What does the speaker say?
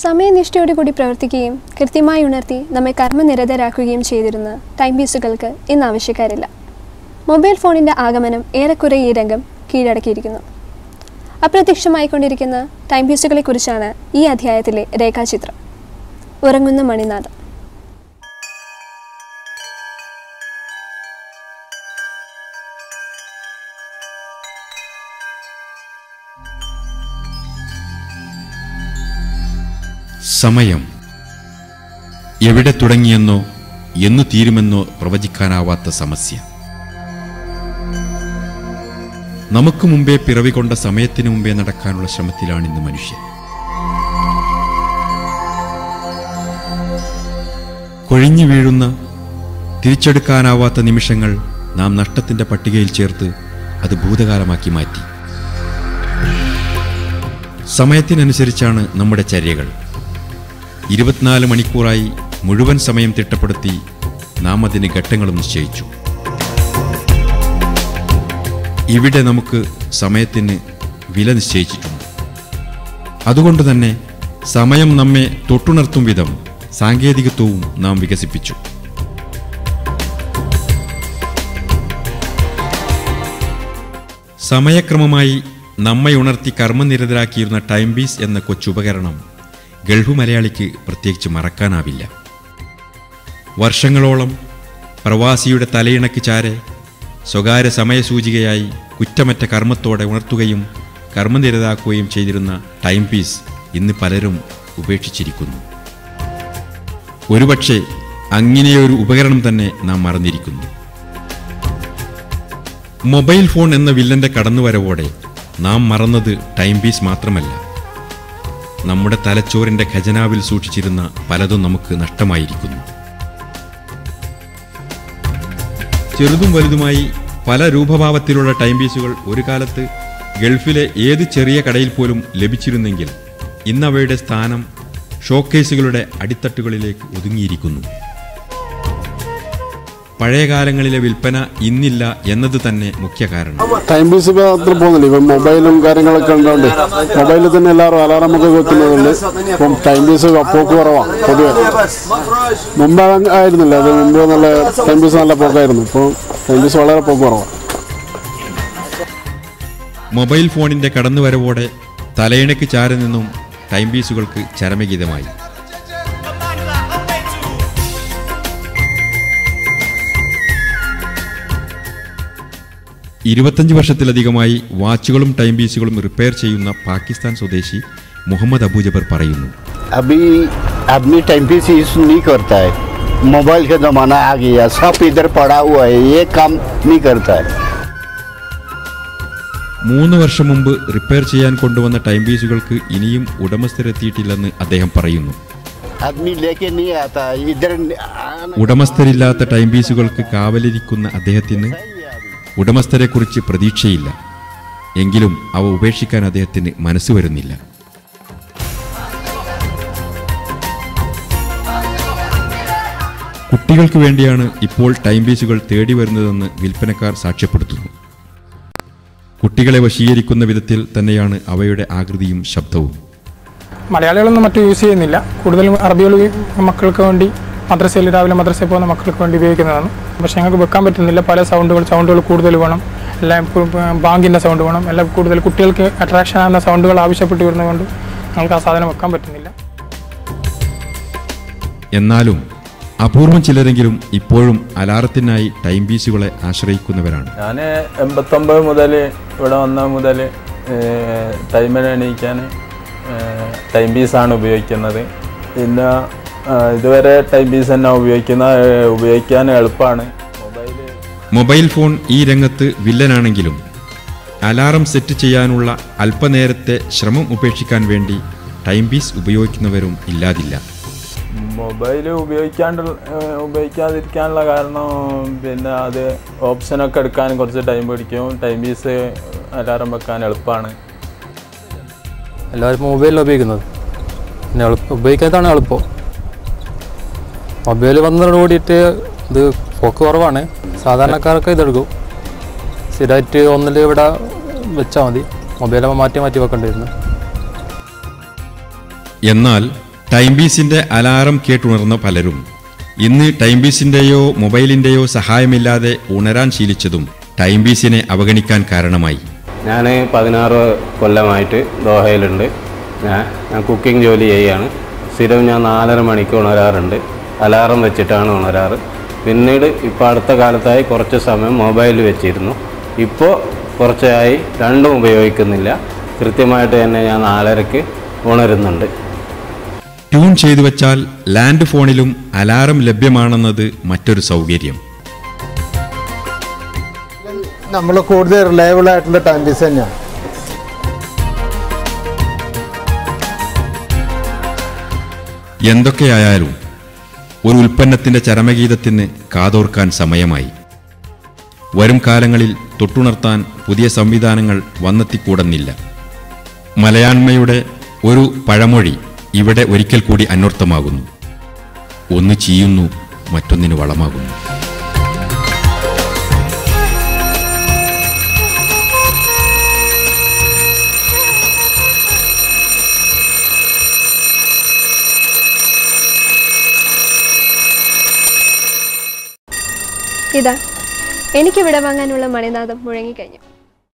സമയനിഷ്ഠയോടുകൂടി പ്രവർത്തിക്കുകയും കൃത്യമായി ഉണർത്തി നമ്മെ കർമ്മനിരതരാക്കുകയും ചെയ്തിരുന്ന ടൈം പീസുകൾക്ക് ഇന്ന് ആവശ്യക്കാരില്ല. മൊബൈൽ ഫോണിന്റെ ആഗമനം ഏറെക്കുറെ ഈ രംഗം കീഴടക്കിയിരിക്കുന്നു. അപ്രത്യക്ഷമായിക്കൊണ്ടിരിക്കുന്ന ടൈം പീസുകളെക്കുറിച്ചാണ് ഈ അധ്യായത്തിലെ രേഖാചിത്രം. ഉറങ്ങുന്ന മണിനാഥം സമയം എവിടെ തുടങ്ങിയെന്നോ എന്ന് തീരുമെന്നോ പ്രവചിക്കാനാവാത്ത സമസ്യ. നമുക്ക് മുമ്പേ പിറവികൊണ്ട സമയത്തിന് മുമ്പേ നടക്കാനുള്ള ശ്രമത്തിലാണ് ഇന്ന് മനുഷ്യൻ. കൊഴിഞ്ഞു വീഴുന്ന തിരിച്ചെടുക്കാനാവാത്ത നിമിഷങ്ങൾ നാം നഷ്ടത്തിന്റെ പട്ടികയിൽ ചേർത്ത് അത് ഭൂതകാലമാക്കി മാറ്റി. സമയത്തിനനുസരിച്ചാണ് നമ്മുടെ ചര്യകൾ. ഇരുപത്തിനാല് മണിക്കൂറായി മുഴുവൻ സമയം തിട്ടപ്പെടുത്തി നാം അതിന് ഘട്ടങ്ങളും നിശ്ചയിച്ചു. ഇവിടെ നമുക്ക് സമയത്തിന് വില നിശ്ചയിച്ചിട്ടുണ്ട്. അതുകൊണ്ട് തന്നെ സമയം നമ്മെ തൊട്ടുണർത്തും വിധം സാങ്കേതികത്വവും നാം വികസിപ്പിച്ചു. സമയക്രമമായി നമ്മെ ഉണർത്തി കർമ്മനിരതരാക്കിയിരുന്ന ടൈം ബീസ് എന്ന കൊച്ചുപകരണം ഗൾഫ് മലയാളിക്ക് പ്രത്യേകിച്ച് മറക്കാനാവില്ല. വർഷങ്ങളോളം പ്രവാസിയുടെ തലയിണക്ക് ചാരെ സ്വകാര്യ സമയസൂചികയായി കുറ്റമറ്റ കർമ്മത്തോടെ ഉണർത്തുകയും കർമ്മനിരതാക്കുകയും ചെയ്തിരുന്ന ടൈം പീസ് ഇന്ന് പലരും ഉപേക്ഷിച്ചിരിക്കുന്നു. ഒരുപക്ഷെ അങ്ങനെയൊരു ഉപകരണം തന്നെ നാം മറന്നിരിക്കുന്നു. മൊബൈൽ ഫോൺ എന്ന വില്ലന്റെ കടന്നുവരവോടെ നാം മറന്നത് ടൈം പീസ് മാത്രമല്ല. നമ്മുടെ തലച്ചോറിന്റെ ഖജനാവിൽ സൂക്ഷിച്ചിരുന്ന പലതും നമുക്ക് നഷ്ടമായിരിക്കുന്നു. ചെറുതും വലുതുമായി പല രൂപഭാവത്തിലുള്ള ടൈം പീസുകൾ ഒരു കാലത്ത് ഗൾഫിലെ ഏത് ചെറിയ കടയിൽ പോലും ലഭിച്ചിരുന്നെങ്കിൽ ഇന്നവയുടെ സ്ഥാനം ഷോക്കേസുകളുടെ അടിത്തട്ടുകളിലേക്ക് ഒതുങ്ങിയിരിക്കുന്നു. പഴയ കാലങ്ങളിലെ വിൽപ്പന ഇന്നില്ല എന്നത് തന്നെ മുഖ്യ കാരണം. ടൈം പീസ് അത്ര പോകുന്നില്ല. ഇപ്പം മൊബൈലും കാര്യങ്ങളൊക്കെ ഉണ്ടോണ്ട് മൊബൈലിൽ തന്നെ എല്ലാവരും അലാറം ഒക്കെ വെക്കുന്നതുകൊണ്ട് ഇപ്പം ടൈം പീസ് പോക്ക് കുറവാണ് പൊതുവെ. മുമ്പ് ആയിരുന്നില്ല. അത് മുമ്പ് നല്ല ടൈം പീസ് നല്ല പോക്കായിരുന്നു. ഇപ്പോൾ ടൈം പീസ് വളരെ പോക്ക് കുറവാണ് മൊബൈൽ ഫോണിന്റെ കടന്നുവരവോടെ തലയിണയ്ക്ക് ചാരി നിന്നും ടൈം പീസുകൾക്ക് ചരമഗീതമായി. ഇരുപത്തഞ്ച് വർഷത്തിലധികമായി വാച്ചുകളും ടൈം പീസുകളും റിപ്പയർ ചെയ്യുന്ന പാകിസ്ഥാൻ സ്വദേശി മുഹമ്മദ് അബൂജബർ പറയുന്നു अभी आदमी टाइम पीस यूज नहीं करता है मोबाइल का ज़माना आ गया सब इधर पड़ा हुआ है ये काम नहीं करता है മൂന്ന് വർഷം മുമ്പ് റിപ്പയർ ചെയ്യാൻ കൊണ്ടുവന്ന ടൈം പീസുകൾക്ക് ഇനിയും ഉടമസ്ഥരെത്തിയിട്ടില്ലെന്ന് അദ്ദേഹം പറയുന്നു आदमी लेके नहीं आता इधर आना ഉടമസ്ഥരില്ലാത്ത ടൈം പീസുകൾക്ക് കാവലിരിക്കുന്ന അദ്ദേഹത്തിന് ഉടമസ്ഥരെക്കുറിച്ച് പ്രതീക്ഷയില്ല. എങ്കിലും അവ ഉപേക്ഷിക്കാൻ അദ്ദേഹത്തിന് മനസ്സ് വരുന്നില്ല. കുട്ടികൾക്ക് വേണ്ടിയാണ് ഇപ്പോൾ ടൈം പീസുകൾ തേടി വരുന്നതെന്ന് വിൽപ്പനക്കാർ സാക്ഷ്യപ്പെടുത്തുന്നു. കുട്ടികളെ വശീകരിക്കുന്ന വിധത്തിൽ തന്നെയാണ് അവയുടെ ആകൃതിയും ശബ്ദവും. മലയാളികളൊന്നും മറ്റു യൂസ് ചെയ്യുന്നില്ല. കൂടുതലും അറബികൾ മക്കൾക്ക് വേണ്ടി മദ്രസയിൽ രാവിലെ മദ്രസയിൽ പോകുന്ന മക്കൾക്ക് വേണ്ടി ഉപയോഗിക്കുന്നതാണ്. പക്ഷേ ഞങ്ങൾക്ക് വെക്കാൻ പറ്റുന്നില്ല. പല സൗണ്ടുകൾ സൗണ്ടുകൾ കൂടുതൽ വേണം. എല്ലാം ബാങ്കിന്റെ സൗണ്ട് വേണം. എല്ലാം കൂടുതൽ കുട്ടികൾക്ക് അട്രാക്ഷൻ ആകുന്ന സൗണ്ടുകൾ ആവശ്യപ്പെട്ട് വരുന്നതുകൊണ്ട് ഞങ്ങൾക്ക് ആ സാധനം വെക്കാൻ പറ്റുന്നില്ല. എന്നാലും അപൂർവം ചിലരെങ്കിലും ഇപ്പോഴും അലാറത്തിനായി ടൈം പീസുകളെ ആശ്രയിക്കുന്നവരാണ്. ഞാൻ എൺപത്തൊമ്പത് മുതൽ ഇവിടെ വന്ന മുതൽ ടൈമിനെ എണീക്കാൻ ടൈം പീസാണ് ഉപയോഗിക്കുന്നത്. പിന്നെ ഇതുവരെ ടൈം പീസ് തന്നെ ഉപയോഗിക്കുന്ന ഉപയോഗിക്കാൻ എളുപ്പമാണ്. മൊബൈൽ ഫോൺ ഈ രംഗത്ത് വില്ലനാണെങ്കിലും അലാറം സെറ്റ് ചെയ്യാനുള്ള അല്പനേരത്തെ ശ്രമം ഉപേക്ഷിക്കാൻ വേണ്ടി ടൈം പീസ് ഉപയോഗിക്കുന്നവരും ഇല്ലാതില്ല. മൊബൈൽ ഉപയോഗിക്കാണ്ട് ഉപയോഗിക്കാതിരിക്കാനുള്ള കാരണം പിന്നെ അത് ഓപ്ഷനൊക്കെ എടുക്കാൻ കുറച്ച് ടൈം പിടിക്കും. ടൈം പീസ് അലാറം വെക്കാൻ എളുപ്പമാണ്. എല്ലാവരും മൊബൈലിൽ ഉപയോഗിക്കുന്നത്. പിന്നെ ഉപയോഗിക്കാത്തതാണ് എളുപ്പം. മൊബൈൽ വന്നതോട് കൂടിയിട്ട് ഇത് പോക്ക് കുറവാണ്. സാധാരണക്കാർക്ക് ഇതെടുക്കും. സ്ഥിരമായിട്ട് ഒന്നിൽ ഇവിടെ വെച്ചാൽ മതി. മൊബൈലാകുമ്പോൾ മാറ്റി മാറ്റി വെക്കേണ്ടിയിരുന്നു എന്നാൽ ടൈം പീസിന്റെ അലാറം കേട്ടുണർന്ന പലരും ഇന്ന് ടൈം പീസിന്റെയോ മൊബൈലിന്റെയോ സഹായമില്ലാതെ ഉണരാൻ ശീലിച്ചതും ടൈം പീസിനെ അവഗണിക്കാൻ കാരണമായി. ഞാൻ പതിനാറ് കൊല്ലമായിട്ട് ദോഹയിലുണ്ട്. ഞാൻ ഞാൻ കുക്കിംഗ് ജോലി ചെയ്യുകയാണ് സ്ഥിരം ഞാൻ നാലര മണിക്ക് ഉണരാറുണ്ട്. അലാറം വെച്ചിട്ടാണ് ഉണരാറ്. പിന്നീട് ഇപ്പോൾ അടുത്ത കാലത്തായി കുറച്ച് സമയം മൊബൈൽ വെച്ചിരുന്നു. ഇപ്പോൾ കുറച്ചായി രണ്ടും ഉപയോഗിക്കുന്നില്ല. കൃത്യമായിട്ട് തന്നെ ഞാൻ നാലരയ്ക്ക് ഉണരുന്നുണ്ട്. ട്യൂൺ ചെയ്തു വെച്ചാൽ ലാൻഡ് ഫോണിലും അലാറം ലഭ്യമാണെന്നത് മറ്റൊരു സൗകര്യം. നമ്മൾ കൂടുതൽ റിലയബിൾ ആയിട്ടുള്ള ടൈം പീസ് തന്നെയാണ് എന്തൊക്കെയായാലും ഒരു ഉൽപ്പന്നത്തിന്റെ ചരമഗീതത്തിന് കാതോർക്കാൻ സമയമായി. വരും കാലങ്ങളിൽ തൊട്ടുണർത്താൻ പുതിയ സംവിധാനങ്ങൾ വന്നെത്തിക്കൂടുന്നില്ല. മലയാണ്മയുടെ ഒരു പഴമൊഴി ഇവിടെ ഒരിക്കൽ കൂടി അന്വർത്ഥമാകുന്നു. ഒന്ന് ചെയ്യുന്നു മറ്റൊന്നിന് വളമാകുന്നു. ഇതാ. എനിക്ക് വാങ്ങാനുള്ള മണിനാഥം മുഴങ്ങിക്കഴിഞ്ഞു.